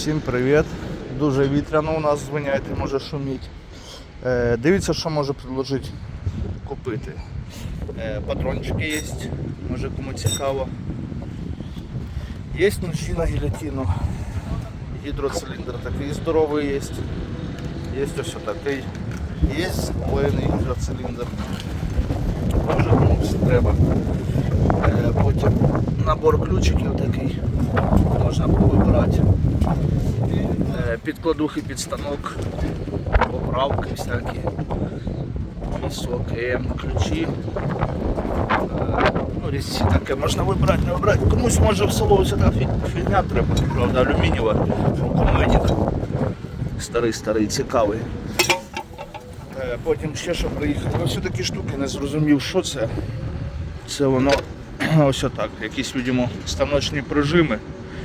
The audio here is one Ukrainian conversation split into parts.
Всім привіт. Дуже вітряно у нас звиняйте, може шуміть. Е, дивіться, що може предложити купити. Е, патрончики є, може кому цікаво. Є ножі на гілятину. Гідроциліндр такий здоровий є. Є ось такий. Є воєнний гідроциліндр. Може комусь треба. Набор ключиків такий можна повибирати. Е, Підкладухи під станок, поправки всякі, пісок, ключі. Е, Ну, різці таке можна вибрати, не вибрати. Комусь може в село така фігня треба, правда, алюмінієва, комедік. Старий, старий, цікавий. Е, Потім ще що приїхали. Ось такі штуки, не зрозумів, що це. Це воно ось отак. Якісь, видимо, станочні прижими.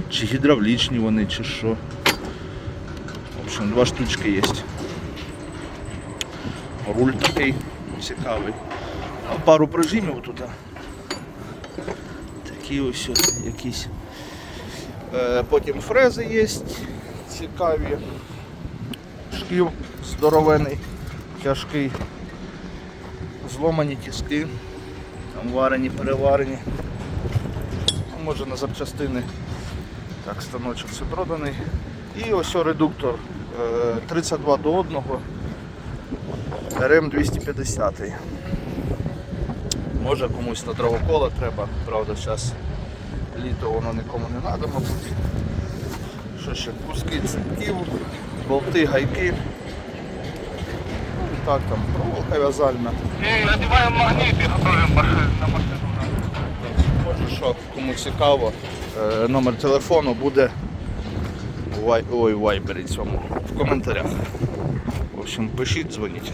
Чи гідравлічні вони, чи що. В общем, два штучки є. Руль такий цікавий. Ну, Пару прижимів тут. Такі ось якісь. Е, Потім фрези є цікаві. Шків здоровений, тяжкий. Зломані тіски. Там варені, переварені. Ну, Може на запчастини. Так, станочок це проданий. І ось редуктор е, 32 до 1. РМ 250. Може комусь на дровокола треба, правда, зараз літо воно нікому не треба, мабуть. Що ще? Куски цинків, болти, гайки. Ну, так там, проволока в'язальна. І магнит и готовим машину на машину. Може, що кому цікаво, е, номер телефону буде вай... ой, вайбері цьому в коментарях. В общем, пишіть, дзвоніть.